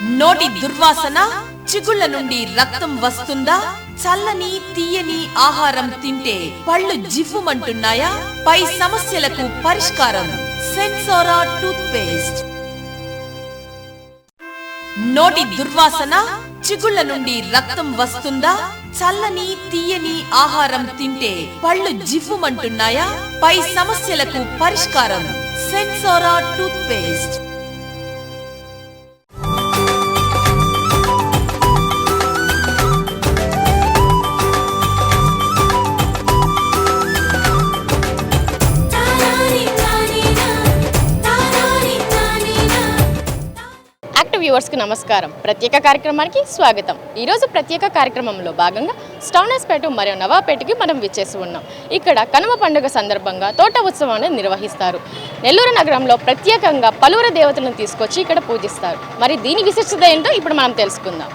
నోటి దుర్వాసన చిగుళ్ళ నుండి రక్తం వస్తుందా? చల్లని తీయని ఆహారం తింటే పళ్ళు జివ్వుమంటున్నాయా? పై సమస్యలకు పరిష్కారం సెన్సోరా టూత్ పేస్ట్ నోటి దుర్వాసన చిగుళ్ళ నుండి రక్తం వస్తుందా? చల్లని తీయని ఆహారం తింటే పళ్ళు జివ్వుమంటున్నాయా? పై సమస్యలకు పరిష్కారం సెన్సోరా టూత్ పేస్ట్ వ్యూవర్స్కి నమస్కారం. ప్రత్యేక కార్యక్రమానికి స్వాగతం. ఈరోజు ప్రత్యేక కార్యక్రమంలో భాగంగా స్టౌనస్పేట మరియు నవాపేటకి మనం విచ్చేసి ఉన్నాం. ఇక్కడ కనుమ పండుగ సందర్భంగా తోట ఉత్సవాన్ని నిర్వహిస్తారు. నెల్లూరు నగరంలో ప్రత్యేకంగా పలువురు దేవతలను తీసుకొచ్చి ఇక్కడ పూజిస్తారు. మరి దీని విశిష్టత ఏంటో ఇప్పుడు మనం తెలుసుకుందాం.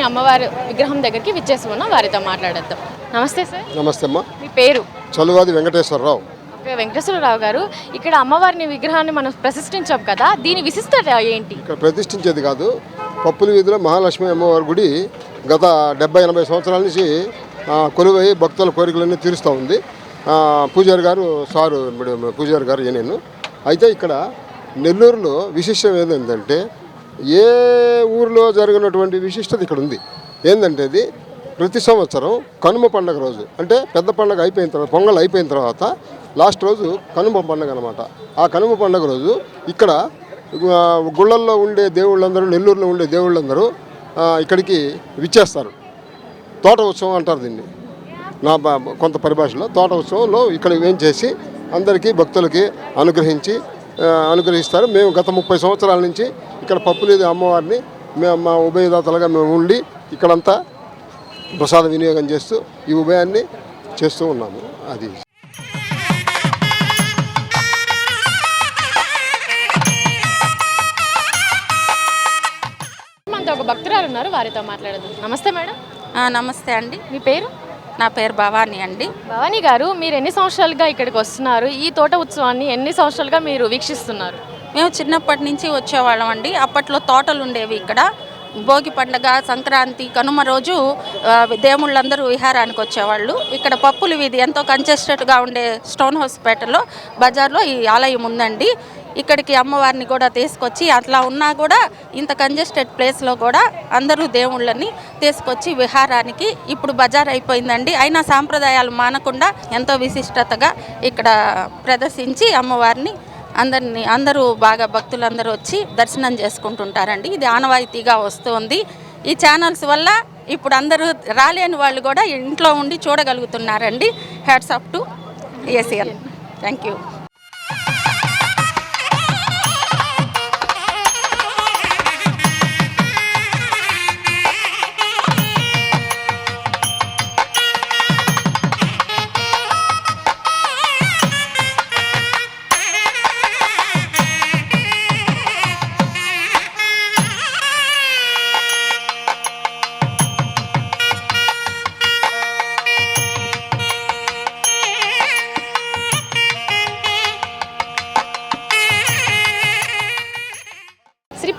మహాలక్ష్మి అమ్మవారి విగ్రహం దగ్గరికి విచ్చేసి ఉన్నాం వారితో మాట్లాడేద్దాం. నమస్తే సార్. నమస్తే అమ్మ. మీ పేరు? చలువాది వెంకటేశ్వరరావు. ఓకే వెంకటేశ్వరరావు గారు. ఇక్కడ అమ్మవారిని విగ్రహాన్ని మనం ప్రతిష్ఠించాం కదా దీని విశిష్టత ఏంటి? ఇక్కడ ప్రతిష్ఠించేది కాదు పప్పుల వీధిలో మహాలక్ష్మి అమ్మవారి గుడి గత డెబ్బై ఎనభై సంవత్సరాల నుంచి కొలువై భక్తుల కోరికలన్నీ తీరుస్తూ ఉంది. పూజారి గారు సారు పూజారి గారు నేను. అయితే ఇక్కడ నెల్లూరులో విశిష్టం ఏంటంటే ఏ ఊరిలో జరిగినటువంటి విశిష్టత ఇక్కడ ఉంది? ఏంటంటే ఇది ప్రతి సంవత్సరం కనుమ పండగ రోజు. అంటే పెద్ద పండగ అయిపోయిన తర్వాత పొంగల్ అయిపోయిన తర్వాత లాస్ట్ రోజు కనుమ పండగ అనమాట ఆ కనుమ పండగ రోజు ఇక్కడ గుళ్ళల్లో ఉండే దేవుళ్ళందరూ నెల్లూరులో ఉండే దేవుళ్ళందరూ ఇక్కడికి విచ్చేస్తారు. తోట ఉత్సవం అంటారు దీన్ని. నా బా- కొంత పరిభాషలో తోట ఉత్సవంలో ఇక్కడ ఏం చేసి అందరికీ భక్తులకి అనుగ్రహించి అనుగ్రహిస్తారు. మేము గత ముప్పై సంవత్సరాల నుంచి ఇక్కడ పప్పులేది అమ్మవారిని. మేము మా ఉభయదాతలుగా మేము ఉండి ఇక్కడంతా ప్రసాద వినియోగం చేస్తూ ఈ ఉభయాన్ని చేస్తూ ఉన్నాము. అది. మనతో ఒక భక్తురాలు ఉన్నారు వారితో మాట్లాడదాం. నమస్తే మేడం. నమస్తే అండి. మీ పేరు? నా పేరు భవానీ అండి. భవానీ గారు మీరు ఎన్ని సంవత్సరాలుగా ఇక్కడికి వస్తున్నారు? ఈ తోట ఉత్సవాన్ని ఎన్ని సంవత్సరాలుగా మీరు వీక్షిస్తున్నారు? మేము చిన్నప్పటి నుంచి వచ్చేవాళ్ళం అండి. అప్పట్లో తోటలు ఉండేవి ఇక్కడ. భోగి పండగ సంక్రాంతి కనుమ రోజు దేవుళ్ళందరూ విహారానికి వచ్చేవాళ్ళు. ఇక్కడ పప్పులు వీధి ఎంతో కంచెస్టెడ్గా ఉండే స్టోన్ హాస్పిటల్లో బజార్లో ఈ ఆలయం ఉందండి. ఇక్కడికి అమ్మవారిని కూడా తీసుకొచ్చి అట్లా ఉన్నా కూడా ఇంత కంజెస్టెడ్ ప్లేస్లో కూడా అందరూ దేవుళ్ళని తీసుకొచ్చి విహారానికి ఇప్పుడు బజార్ అయిపోయిందండి. అయినా సాంప్రదాయాలు మానకుండా ఎంతో విశిష్టతగా ఇక్కడ ప్రదర్శించి అమ్మవారిని అందరిని అందరూ బాగా భక్తులందరూ వచ్చి దర్శనం చేసుకుంటుంటారండి. ఇది ఆనవాయితీగా వస్తుంది. ఈ ఛానల్స్ వల్ల ఇప్పుడు అందరూ రాలేని వాళ్ళు కూడా ఇంట్లో ఉండి చూడగలుగుతున్నారండి. Hats up to ACL thank you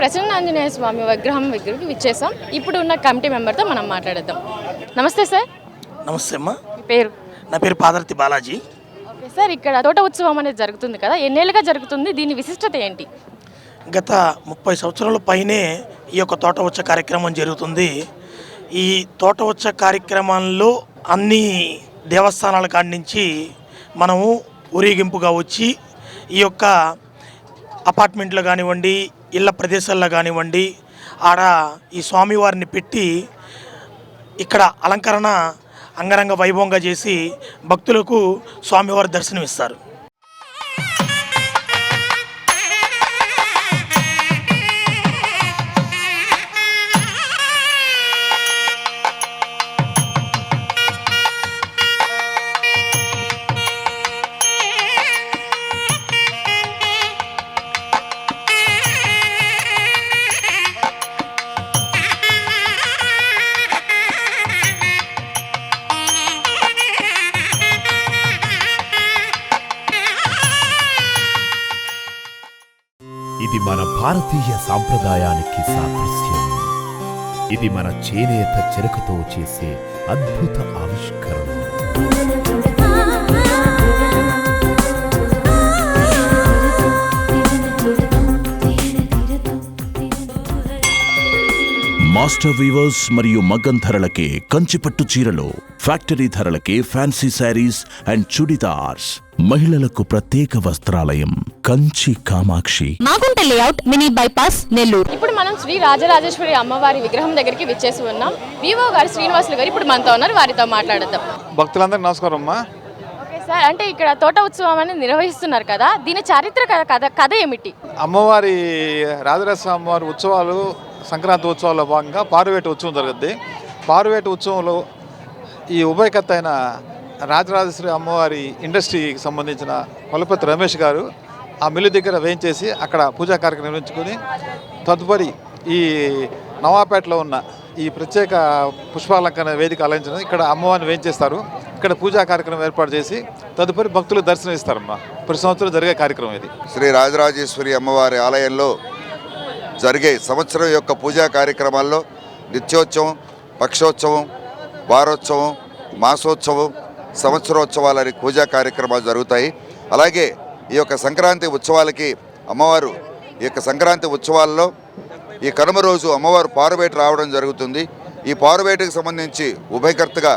Sri Prasannanjaneya Swamy విగ్రహం దగ్గరికి విచ్చేసాం ఇప్పుడు ఉన్న కమిటీ మెంబర్తో మనం మాట్లాడదాం నమస్తే సార్. నమస్తే అమ్మా. పేరు? నా పేరు పాదర్తి బాలాజీ. ఓకే సార్ ఇక్కడ తోట ఉత్సవం అనేది జరుగుతుంది కదా ఎన్నేళ్ళుగా జరుగుతుంది దీని విశిష్టత ఏంటి? గత ముప్పై సంవత్సరాల పైనే ఈ యొక్క తోట వచ్చ కార్యక్రమం జరుగుతుంది. ఈ తోట వచ్చ కార్యక్రమంలో అన్ని దేవస్థానాల కాడి నుంచి మనము ఊరేగింపుగా వచ్చి ఈ యొక్క అపార్ట్మెంట్లో కానివ్వండి ఇళ్ళ ప్రదేశాల్లో కానివ్వండి ఆడ ఈ స్వామివారిని పెట్టి ఇక్కడ అలంకరణ అంగరంగ వైభవంగా చేసి భక్తులకు స్వామివారి దర్శనం ఇది మన భారతీయ సాంప్రదాయానికి సాదృశ్యం. ఇది మన చేనేత చెరకుతో చేసే అద్భుత ఆవిష్కరణ మాస్టర్ వీవర్స్ మరియు మగ్గం ధరలకే కంచిపట్టు చీరలు ఫ్యాక్టరీ ధరలకే ఫ్యాన్సీ శారీస్ అండ్ చుడిదార్స్. మహిళలకు ప్రత్యేక వస్త్రాలయం Kanchi Kamakshi. Magunta layout mini bypass Nellore. ఇప్పుడు మనం శ్రీ రాజరాజేశ్వరి అమ్మవారి విగ్రహం దగ్గరికి విచ్చేసి ఉన్నాం. వివో గారు శ్రీనివాసులు గారు ఇప్పుడు మనతో ఉన్నారు. వారితో మాట్లాడదాం భక్తులందరికీ నమస్కారం అమ్మా. ఓకే సార్ అంటే ఇక్కడ తోట ఉత్సవం అనేది నిర్వహిస్తున్నారు కదా. దీని చారిత్రక కథ కథ ఏమిటి? అమ్మవారి రాజరాజస్వామి అమ్మవారి ఉత్సవాలు సంక్రాంతి ఉత్సవాల్లో భాగంగా పారువేట ఉత్సవం జరుగుద్ది. పారువేట ఉత్సవంలో ఈ ఉభయకత్తైన అయిన రాజరాజేశ్వరి అమ్మవారి ఇండస్ట్రీకి సంబంధించిన కొలపతి రమేష్ గారు ఆ మిల్లు దగ్గర వేయించేసి అక్కడ పూజా కార్యక్రమం నిర్వహించుకొని తదుపరి ఈ నవాపేటలో ఉన్న ఈ ప్రత్యేక పుష్పాలంకరణ వేదిక అలంకరణ ఇక్కడ అమ్మవారిని వేయించేస్తారు. ఇక్కడ పూజా కార్యక్రమం ఏర్పాటు చేసి తదుపరి భక్తులు దర్శనం ఇస్తారమ్మా ప్రతి సంవత్సరం జరిగే కార్యక్రమం ఇది. శ్రీ రాజరాజేశ్వరి అమ్మవారి ఆలయంలో జరిగే సంవత్సరం యొక్క పూజా కార్యక్రమాల్లో నిత్యోత్సవం పక్షోత్సవం వారోత్సవం మాసోత్సవం సంవత్సరోత్సవాలని పూజా కార్యక్రమాలు జరుగుతాయి. అలాగే ఈ యొక్క సంక్రాంతి ఉత్సవాలకి అమ్మవారు ఈ యొక్క సంక్రాంతి ఉత్సవాల్లో ఈ కనుమ రోజు అమ్మవారు పారుబేట రావడం జరుగుతుంది. ఈ పారుబేటకు సంబంధించి ఉభయకర్తగా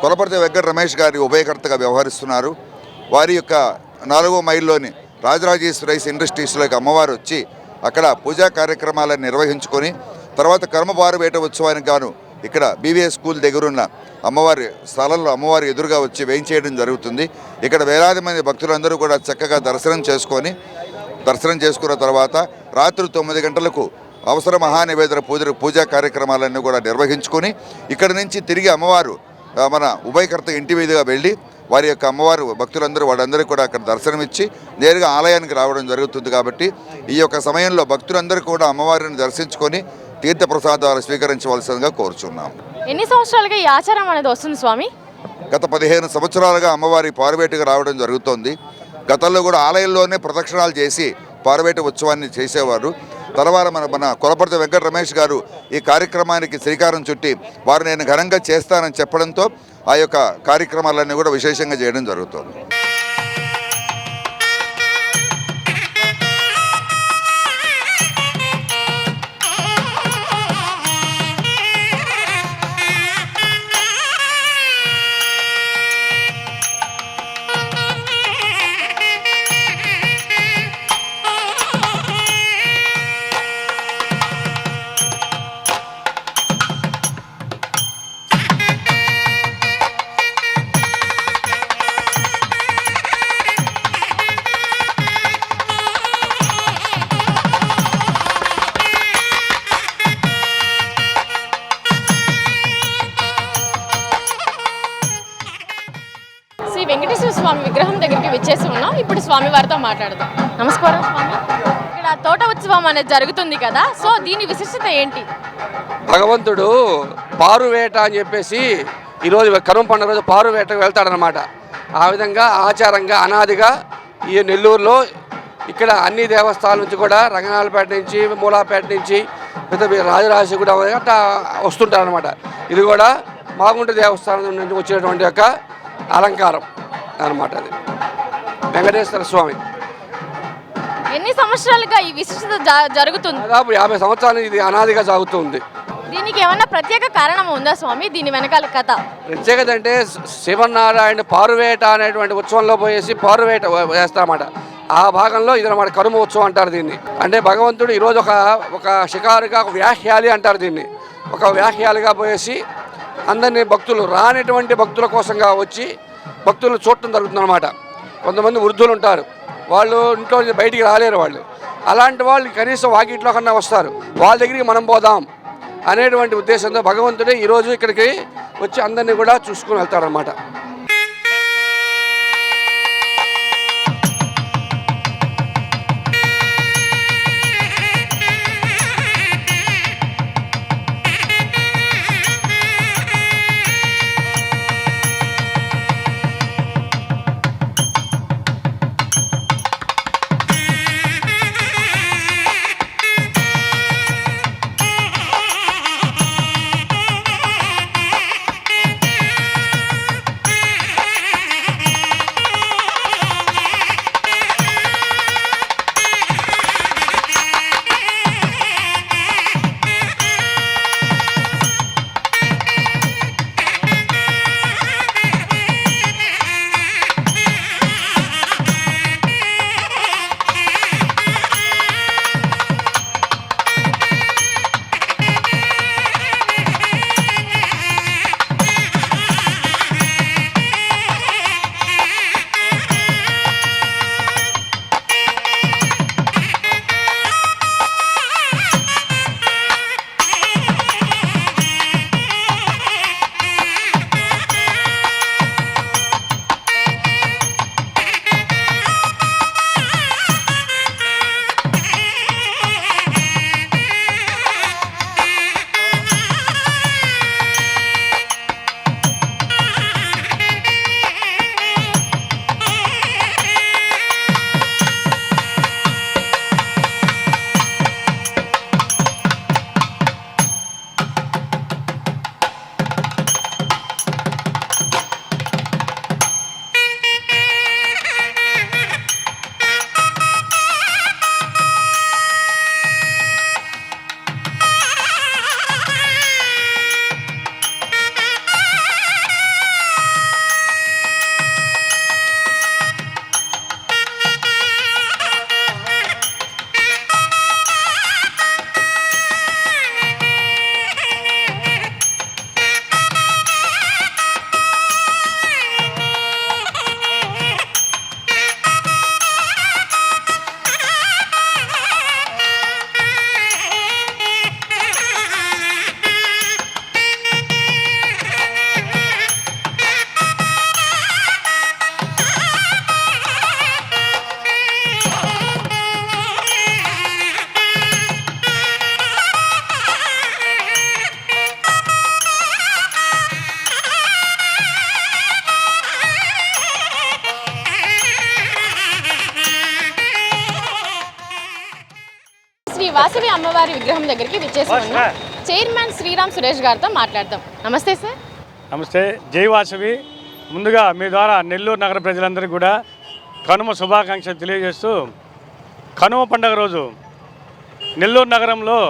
కొలపర్తి వెంకట రమేష్ గారి ఉభయకర్తగా వ్యవహరిస్తున్నారు. వారి యొక్క నాలుగో మైల్లోని రాజరాజేశ్వరైస్ ఇండస్ట్రీస్లోకి అమ్మవారు వచ్చి అక్కడ పూజా కార్యక్రమాలను నిర్వహించుకొని తర్వాత కర్మబారు వేట ఉత్సవానికి గాను ఇక్కడ బీవీఎస్ స్కూల్ దగ్గరున్న అమ్మవారి స్థలంలో అమ్మవారి ఎదురుగా వచ్చి వేయించేయడం జరుగుతుంది. ఇక్కడ వేలాది మంది భక్తులందరూ కూడా చక్కగా దర్శనం చేసుకొని దర్శనం చేసుకున్న తర్వాత రాత్రి తొమ్మిది గంటలకు అవసర మహానివేదన పూజ పూజా కార్యక్రమాలన్నీ కూడా నిర్వహించుకొని ఇక్కడ నుంచి తిరిగి అమ్మవారు మన ఉభయకర్త ఇంటి మీదుగా వెళ్ళి వారి యొక్క అమ్మవారు భక్తులందరూ వాళ్ళందరికీ కూడా అక్కడ దర్శనమిచ్చి నేరుగా ఆలయానికి రావడం జరుగుతుంది కాబట్టి ఈ యొక్క సమయంలో భక్తులందరూ కూడా అమ్మవారిని దర్శించుకొని తీర్థప్రసాదాలు స్వీకరించవలసిందిగా కోరుచున్నాం. ఎన్ని సంవత్సరాలుగా ఈ ఆచారం అనేది వస్తుంది స్వామి? గత పదిహేను సంవత్సరాలుగా అమ్మవారి పారువేటకు రావడం జరుగుతోంది. గతంలో కూడా ఆలయంలోనే ప్రదక్షిణాలు చేసి పారువేట ఉత్సవాన్ని చేసేవారు. తలవార మన మన కొలపర్తి వెంకట రమేష్ గారు ఈ కార్యక్రమానికి శ్రీకారం చుట్టి వారు నేను ఘనంగా చేస్తానని చెప్పడంతో ఆ యొక్క కార్యక్రమాలన్నీ కూడా విశేషంగా చేయడం జరుగుతుంది. స్వామి వారితో మాట్లాడదాం. నమస్కారం. స్వామి ఇక్కడ తోట ఉత్సవం అనేది జరుగుతుంది కదా సో దీని విశిష్టత ఏంటి? భగవంతుడు పారువేట అని చెప్పేసి ఈరోజు కరుమ పండుగ రోజు పారువేటకు వెళ్తాడనమాట ఆ విధంగా ఆచారంగా అనాదిగా ఈ నెల్లూరులో ఇక్కడ అన్ని దేవస్థానాల నుంచి కూడా రంగనాలపేట నుంచి మూలాపేట నుంచి పెద్ద రాజరాజేశ్వరి కూడా అట్లా వస్తుంటారనమాట ఇది కూడా మాగుంట దేవస్థానం నుంచి వచ్చినటువంటి యొక్క అలంకారం అన్నమాట అది. వెంకటేశ్వర స్వామి. ఎన్ని సంవత్సరాలుగా ఈ విశిష్టత జ- జరుగుతుంది? దాదాపు యాభై సంవత్సరాలు ఇది అనాదిగా సాగుతుంది. దీనికి ఏమన్నా ప్రత్యేక కారణం ఉందా స్వామి? దీని వెనకాల కథ. ప్రత్యేకత అంటే శివనారాయణ పారువేట అనేటువంటి ఉత్సవంలో పోయేసి పారువేట వేస్తారన్నమాట. ఆ భాగంలో ఇది అన్నమాట కరుమ ఉత్సవం అంటారు దీన్ని. అంటే భగవంతుడు ఈరోజు ఒక ఒక షికారుగా ఒక వ్యాహ్యాలి అంటారు దీన్ని. ఒక వ్యాహ్యాలిగా పోయేసి అందరినీ భక్తులు రానటువంటి భక్తుల కోసంగా వచ్చి భక్తులను చూడటం జరుగుతుందన్నమాట. కొంతమంది వృద్ధులు ఉంటారు. వాళ్ళు ఇంట్లో బయటికి రాలేరు వాళ్ళు. అలాంటి వాళ్ళు కనీసం వాకిట్లో కన్నా వస్తారు. వాళ్ళ దగ్గరికి మనం పోదాం అనేటువంటి ఉద్దేశంతో భగవంతుడే ఈరోజు ఇక్కడికి వచ్చి అందరినీ కూడా చూసుకుని వెళ్తాడనమాట వాసవి అమ్మవారి విగ్రహం దగ్గరికి విచ్చేసి ఉన్నాం. చైర్మన్ శ్రీరామ్ సురేష్ గారితో మాట్లాడదాం. నమస్తే సార్. నమస్తే. జై వాసవి. ముందుగా మీ ద్వారా నెల్లూరు నగర ప్రజలందరికీ కూడా కనుమ శుభాకాంక్షలు తెలియజేస్తూ కనుమ పండుగ రోజు నెల్లూరు నగరంలో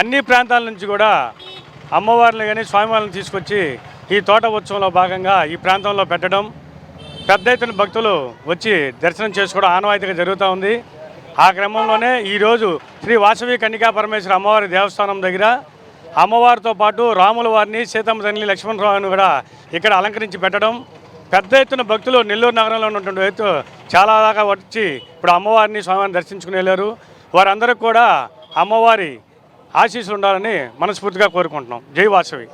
అన్ని ప్రాంతాల నుంచి కూడా అమ్మవారిని కానీ స్వామివారిని తీసుకొచ్చి ఈ తోట ఉత్సవంలో భాగంగా ఈ ప్రాంతంలో పెట్టడం పెద్ద ఎత్తున భక్తులు వచ్చి దర్శనం చేసుకోవడం ఆనవాయితీగా జరుగుతూ ఉంది. ఆ క్రమంలోనే ఈరోజు శ్రీ వాసవి కన్నికా పరమేశ్వర అమ్మవారి దేవస్థానం దగ్గర అమ్మవారితో పాటు రాముల వారిని సీతమ్మ తల్లి లక్ష్మణరావుని కూడా ఇక్కడ అలంకరించి పెట్టడం పెద్ద ఎత్తున భక్తులు నెల్లూరు నగరంలో ఉన్నటువంటి వ్యక్తులు చాలా దాకా వచ్చి ఇప్పుడు అమ్మవారిని స్వామిని దర్శించుకుని వెళ్ళారు. వారందరికీ కూడా అమ్మవారి ఆశీస్సులు ఉండాలని మనస్ఫూర్తిగా కోరుకుంటున్నాం. జై వాసవి.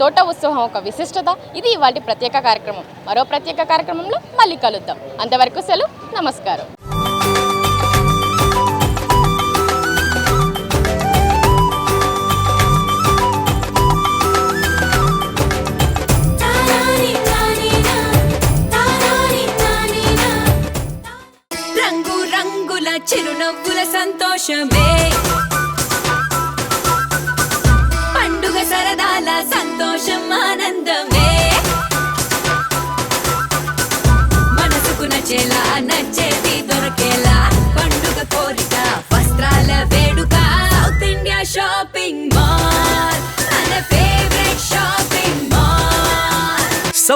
తోట ఉత్సవం ఒక విశిష్టత. ఇది ఇవాటి ప్రత్యేక కార్యక్రమం. మరో ప్రత్యేక కార్యక్రమంలో మళ్ళీ కలుద్దాం. అంతవరకు సెలవు. నమస్కారం. చిరునవ్వుల సంతోషమే.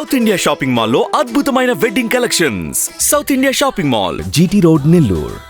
సౌత్ ఇండియా షాపింగ్ మాల్లో అద్భుతమైన wedding collections. South India shopping mall GT road Nellore.